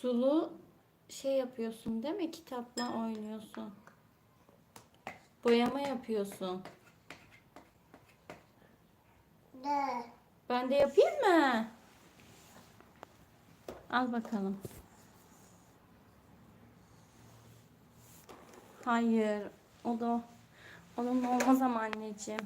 sulu şey yapıyorsun değil mi? Kitapla oynuyorsun. Boyama yapıyorsun. Ne? Ben de yapayım mı? Al bakalım. Hayır. O da onunla olmaz ama anneciğim.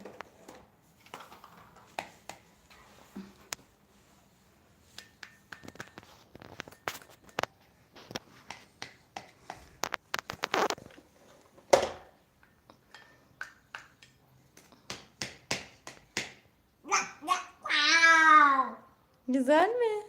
Güzel mi?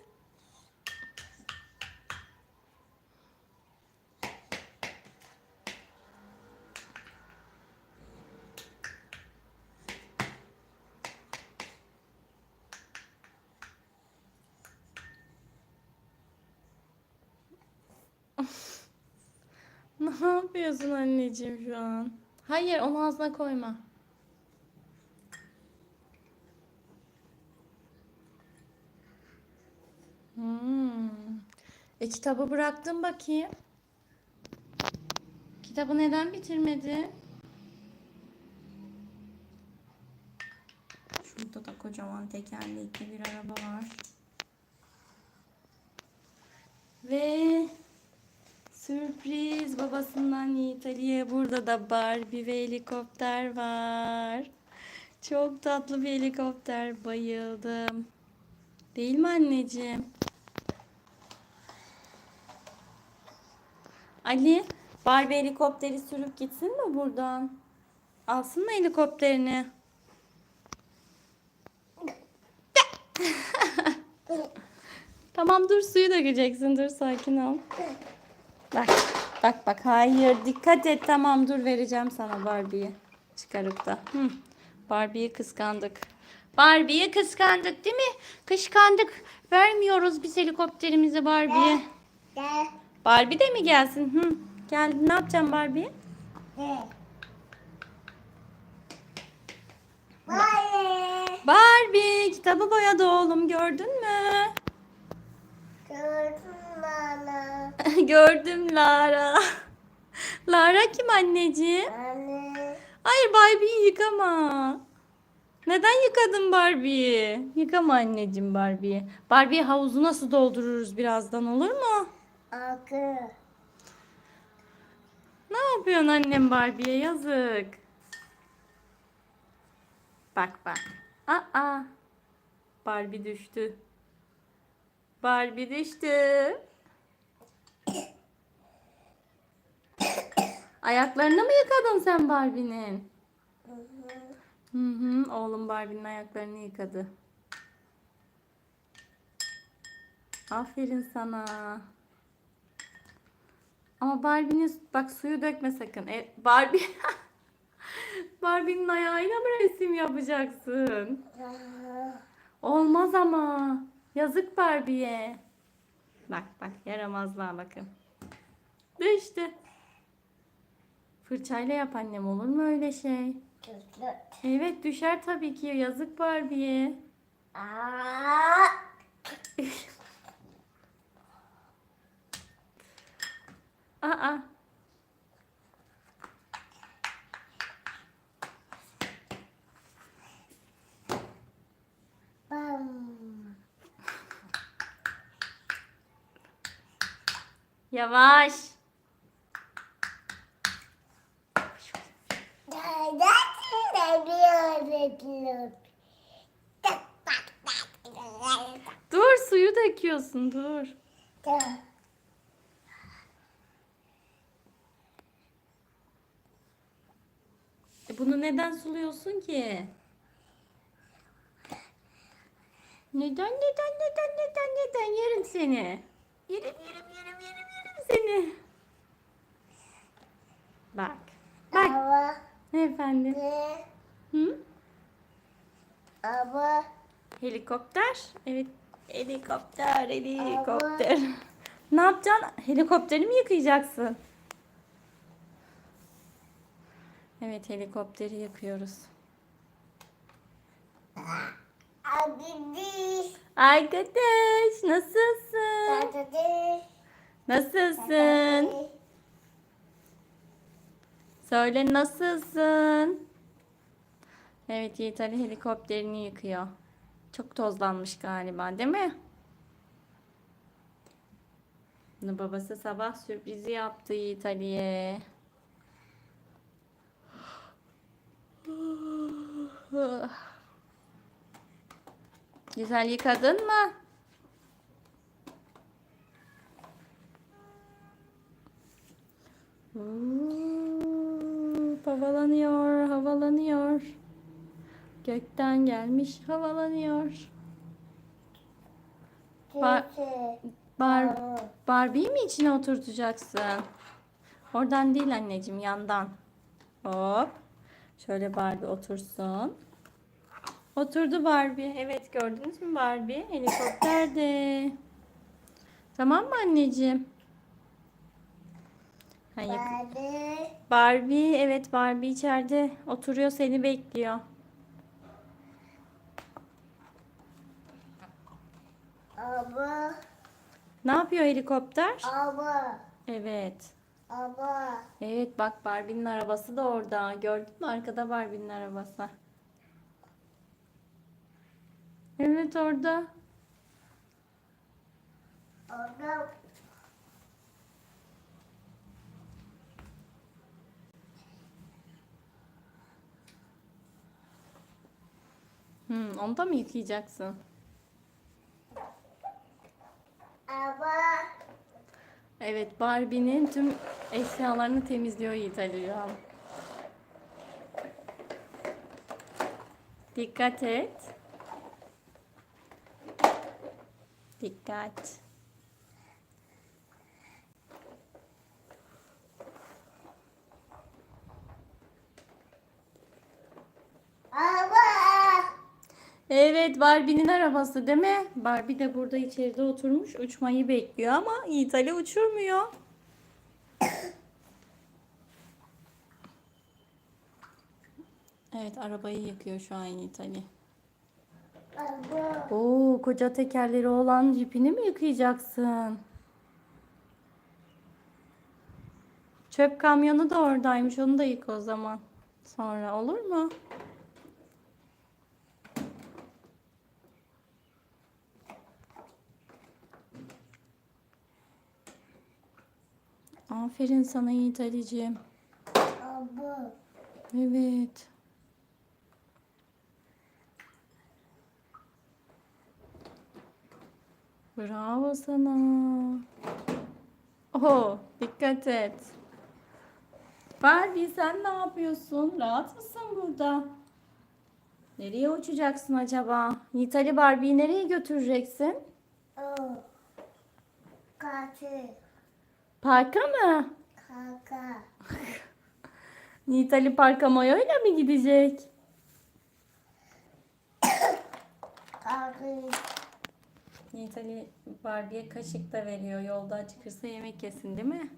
Ne yapıyorsun anneciğim şu an? Hayır, onu ağzına koyma. E kitabı bıraktım bakayım. Kitabı neden bitirmedi? Şurada da kocaman tekerlekli bir araba var. Ve sürpriz babasından Yiğit burada da Barbie ve helikopter var. Çok tatlı bir helikopter. Bayıldım. Değil mi anneciğim? Ali, Barbie helikopteri sürüp gitsin mi buradan? Alsın mı helikopterini? Tamam dur suyu dökeceksin. Dur sakin ol. Bak bak bak hayır dikkat et tamam dur vereceğim sana Barbie'yi çıkarıp da. Hı. Barbie'yi kıskandık. Barbie'yi kıskandık değil mi? Kıskandık. Vermiyoruz biz helikopterimizi Barbie'ye. Barbie de mi gelsin? Hı. Gel ne yapacağım Barbie? Ne? Vay. Barbie kitabı boyadı oğlum gördün mü? Gördün bana. Gördüm Lara. Lara kim anneciğim? Anne. Hayır Barbie'yi yıkama. Neden yıkadın Barbie'yi? Yıkama anneciğim Barbie'yi. Barbie havuzu nasıl doldururuz birazdan olur mu? Akı. Ne yapıyorsun annem Barbie'ye yazık. Bak bak. Aa. Barbie düştü. Barbie düştü. Ayaklarını mı yıkadın sen Barbie'nin? Hı hı, oğlum Barbie'nin ayaklarını yıkadı. Aferin sana. Ama Barbie'nin bak suyu dökme sakın. E, Barbie Barbie'nin ayağıyla mı resim yapacaksın? Olmaz ama. Yazık Barbie'ye. Bak bak yaramazlığa bakın. Düştü. Fırçayla yap annem olur mu öyle şey? Evet düşer tabii ki yazık Barbie'ye. Aa. Yavaş. Dur suyu döküyorsun dur. E bunu neden suluyorsun ki? Neden neden neden neden neden yerim seni. Yerim yerim yerim yerim yerim seni. Bak. Bak. Ama Efendim. ne? Hı? Ama Helikopter. Evet. Helikopter, helikopter. Ne yapacaksın? Helikopteri mi yıkayacaksın? Evet, helikopteri yıkıyoruz. abi değil. Arkadaş, nasılsın? Nasılsın? Söyle nasılsın? Evet Yiğit Ali helikopterini yıkıyor. Çok tozlanmış galiba değil mi? Bunu babası sabah sürprizi yaptı Yiğit Ali'ye. Güzel yıkadın mı? Oo, havalanıyor, havalanıyor. Gökten gelmiş, havalanıyor. Ba- Bar Barbie'yi mi içine oturtacaksın? Oradan değil anneciğim, yandan. Hop. Şöyle Barbie otursun. Oturdu Barbie. Evet gördünüz mü Barbie? Helikopterde. Tamam mı anneciğim? Ha, yak- Barbie, evet Barbie içeride oturuyor seni bekliyor. Ama, Ne yapıyor helikopter? ama, Evet. Ama. Evet bak Barbie'nin arabası da orada. Gördün mü arkada Barbie'nin arabası? Evet orada. Orada Hmm, onu da mı yıkayacaksın? ama Evet Barbie'nin tüm eşyalarını temizliyor Yiğit Ali şu an. Dikkat et. Dikkat. ama Evet Barbie'nin arabası değil mi? Barbie de burada içeride oturmuş uçmayı bekliyor ama Yiğit Ali uçurmuyor. Evet arabayı yakıyor şu an Yiğit Ali. Oo koca tekerleri olan jipini mi yıkayacaksın? Çöp kamyonu da oradaymış onu da yık o zaman. Sonra olur mu? Aferin sana Yiğit Ali'ciğim. ama Evet. Bravo sana. Oho, dikkat et. Barbie sen ne yapıyorsun? Rahat mısın burada? Nereye uçacaksın acaba? Yiğit Ali Barbie'yi nereye götüreceksin? kaçı Parka mı? kaka Yiğit Ali parka mayoyla mı gidecek? kakı Yiğit Ali Barbie'ye kaşık da veriyor. Yolda acıkırsa yemek yesin değil mi?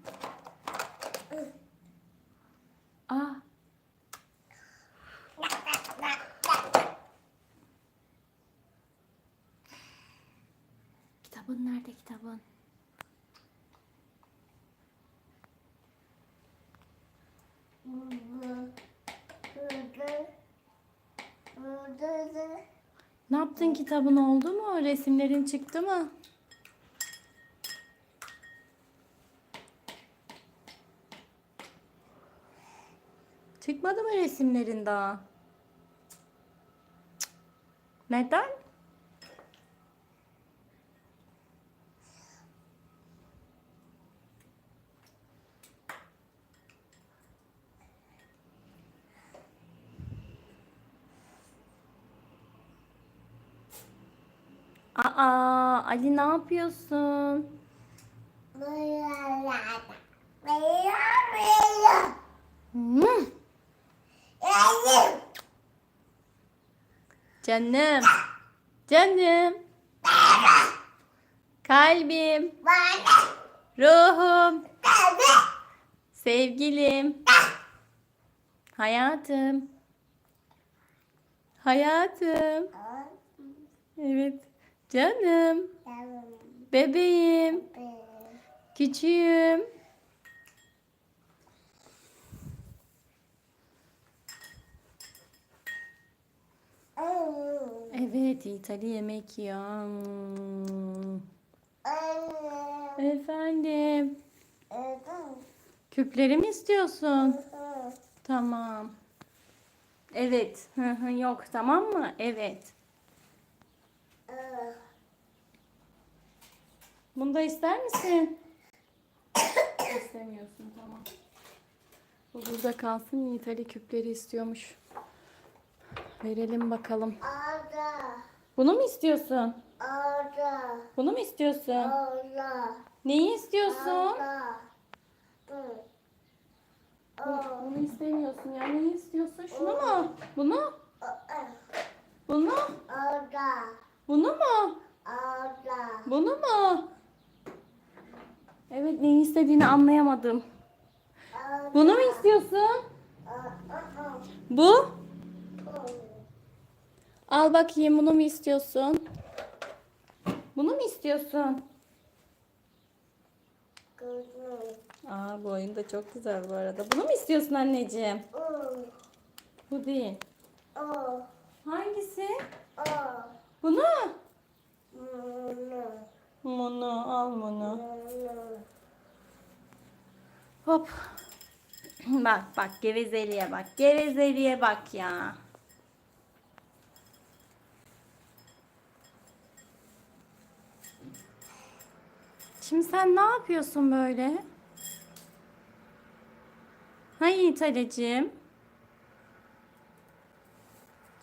Aa. Kitabın nerede kitabın? burada burada burada da Ne yaptın kitabın oldu mu? Resimlerin çıktı mı? Çıkmadı mı resimlerin daha? Neden? Aa, Ali ne yapıyorsun? Hmm, canım. Canım. Kalbim. Ruhum. Sevgilim. Hayatım. Hayatım. Evet. Canım. Bebeğim. Küçüğüm. Evet, İtalya yemek. Anne. Efendim. Küpleri mi istiyorsun? Tamam. Evet. Yok tamam mı? Evet. Bunu da ister misin? İstemiyorsun tamam. Bu burada kalsın. İtalya küpleri istiyormuş. Verelim bakalım. Orada. Bunu mu istiyorsun? Orada. Bunu mu istiyorsun? Orada. Neyi istiyorsun? Orada. Bunu istemiyorsun ya. Neyi istiyorsun? Şunu mu? Bunu? Bunu? Orada. Bunu mu? Orada. Bunu mu? Evet neyi istediğini anlayamadım. Bunu mu istiyorsun? Bu? Al bakayım bunu mu istiyorsun? Bunu mu istiyorsun? Aa bu oyun da çok güzel bu arada. Bunu mu istiyorsun anneciğim? Bu değil. Hangisi? Bunu? Bunu al bunu. Hop. Bak bak gevezeliğe bak. Gevezeliğe bak ya. Şimdi sen ne yapıyorsun böyle? Hayır İtalyacığım.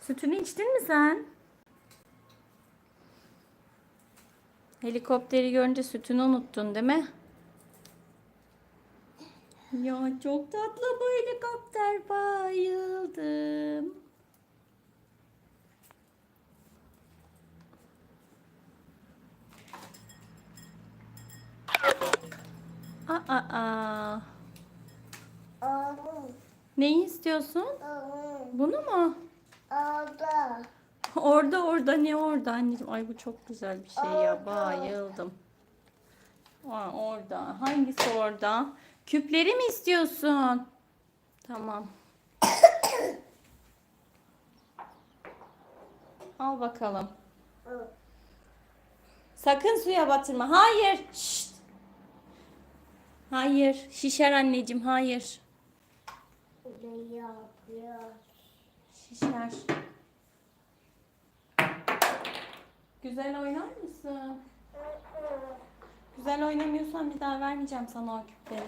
Sütünü içtin mi sen? Helikopteri görünce sütünü unuttun değil mi? Ya çok tatlı bu helikopter bayıldım. Aa, aa. Neyi istiyorsun? Bunu mu? Orada. Orada orada ne orada anneciğim? Ay bu çok güzel bir şey ya. Bayıldım. Aa, orada. Hangisi orada? Küpleri mi istiyorsun? Tamam. Al bakalım. Sakın suya batırma. Hayır. Şşt. Hayır. Şişer anneciğim. Hayır. Şişer. Güzel oynar mısın? Güzel oynamıyorsan bir daha vermeyeceğim sana o küpleri.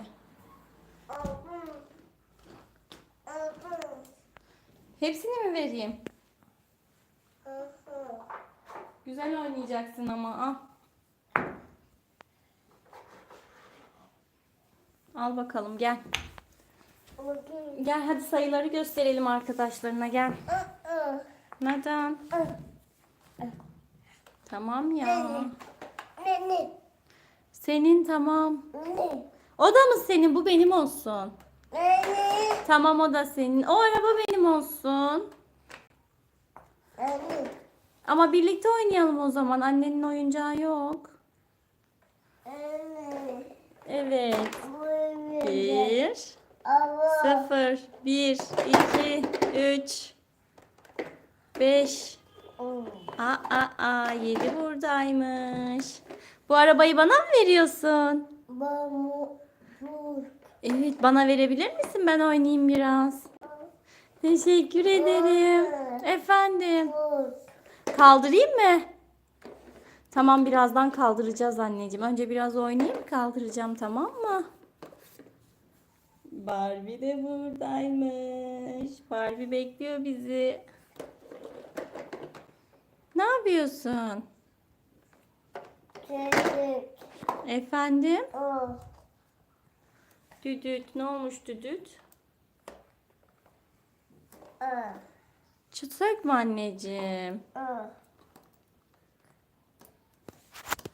Hepsini mi vereyim? Güzel oynayacaksın ama al. Al bakalım gel. Gel hadi sayıları gösterelim arkadaşlarına gel. Neden? Tamam ya. Senin tamam. O da mı senin? Bu benim olsun. ne ne Tamam o da senin. O araba benim olsun. ne Ama birlikte oynayalım o zaman. Annenin oyuncağı yok. ne Evet. Bir, sıfır, bir, iki, üç, beş. Aa, aa, aa, yedi buradaymış. Bu arabayı bana mı veriyorsun? bu Evet, bana verebilir misin? Ben oynayayım biraz. Teşekkür ederim. Efendim. Kaldırayım mı? Tamam birazdan kaldıracağız anneciğim. Önce biraz oynayayım kaldıracağım tamam mı? Barbie de buradaymış. Barbie bekliyor bizi. Ne yapıyorsun? çocuk Efendim? o Düdüt ne olmuş düdüt? Çıtsak mı anneciğim?